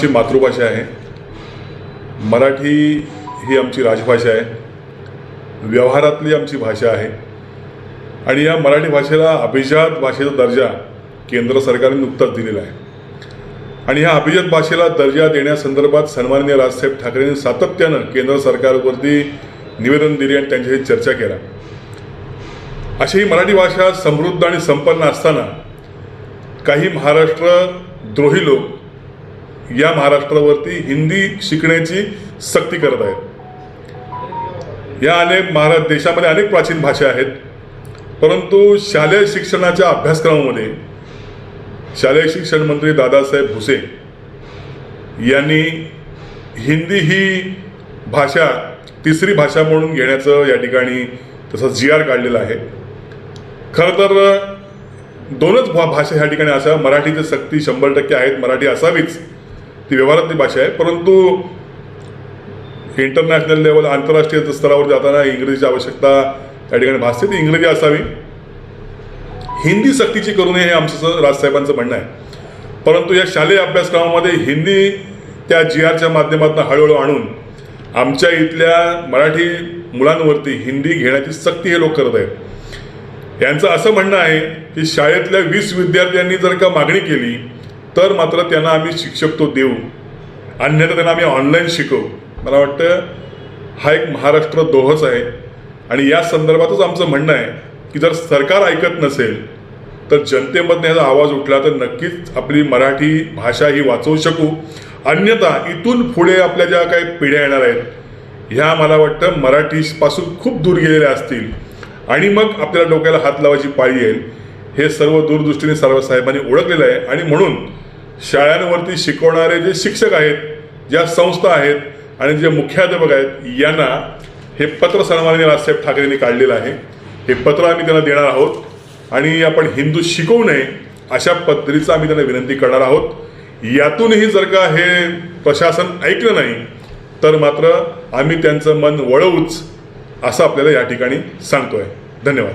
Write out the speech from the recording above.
आमची मातृभाषा आहे. मराठी ही आमची राजभाषा आहे. व्यवहारातली आमची भाषा आहे. आणि या मराठी भाषेला अभिजात भाषेचा दर्जा केंद्र सरकारने नुकताच दिलेला आहे. आणि ह्या अभिजात भाषेला दर्जा देण्यासंदर्भात सन्माननीय राजसाहेब ठाकरेंनी सातत्यानं केंद्र सरकारवरती निवेदन दिले आणि त्यांच्याशी चर्चा केला. अशी ही मराठी भाषा समृद्ध आणि संपन्न असताना काही महाराष्ट्र द्रोही लोक या महाराष्ट्रावरती हिंदी शिकण्याची सक्ती करत आहेत. या अनेक महारा देशामध्ये अनेक प्राचीन भाषा आहेत. परंतु शालेय शिक्षणाच्या अभ्यासक्रमामध्ये शालेय शिक्षण मंत्री दादासाहेब भुसे यांनी हिंदी ही भाषा तिसरी भाषा म्हणून घेण्याचं या ठिकाणी तसं जी आर काढलेलं आहे. खरं तर दोनच भा भाषा ह्या ठिकाणी अशा मराठीची सक्ती शंभर टक्के आहेत. मराठी असावीच. ती व्यवहारातली भाषा आहे. परंतु इंटरनॅशनल लेवल आंतरराष्ट्रीय स्तरावर जाताना इंग्रजीची आवश्यकता त्या ठिकाणी भासते. ती इंग्रजी असावी. हिंदी सक्तीची करू नये हे आमचं राजसाहेबांचं म्हणणं आहे. परंतु या शालेय अभ्यासक्रमामध्ये हिंदी त्या जी आरच्या माध्यमातून हळूहळू आणून आमच्या इथल्या मराठी मुलांवरती हिंदी घेण्याची सक्ती हे लोक करत आहेत. यांचं असं म्हणणं आहे की शाळेतल्या वीस विद्यार्थ्यांनी जर का मागणी केली तर मात्र त्यांना आम्ही शिक्षक तो देऊ. अन्यथा त्यांना आम्ही ऑनलाईन शिकवू. मला वाटतं हा एक महाराष्ट्र दोहच आहे. आणि या संदर्भातच आमचं म्हणणं आहे की जर सरकार ऐकत नसेल तर जनतेमधनं ह्याचा आवाज उठला तर नक्कीच आपली मराठी भाषा ही वाचवू शकू. अन्यथा इथून पुढे आपल्या ज्या काही पिढ्या येणार आहेत ह्या मला वाटतं मराठीपासून खूप दूर गेलेल्या असतील. आणि मग आपल्याला डोक्याला हात लावायची पाळी येईल. हे सर्व दूरदृष्टीने सर्व साहेबांनी ओळखलेलं आहे. आणि म्हणून शाळांवरती शिकवणारे जे शिक्षक आहेत ज्या संस्था आहेत आणि जे मुख्याध्यापक आहेत यांना हे पत्र सन्माननीय राजसाहेब ठाकरेंनी काढलेलं आहे. हे पत्र आम्ही त्यांना देणार आहोत आणि आपण हिंदू शिकवू नये अशा पद्धतीचं आम्ही त्यांना विनंती करणार आहोत. यातूनही जर का हे प्रशासन ऐकलं नाही तर मात्र आम्ही त्यांचं मन वळवूच असं आपल्याला या ठिकाणी सांगतोय. धन्यवाद.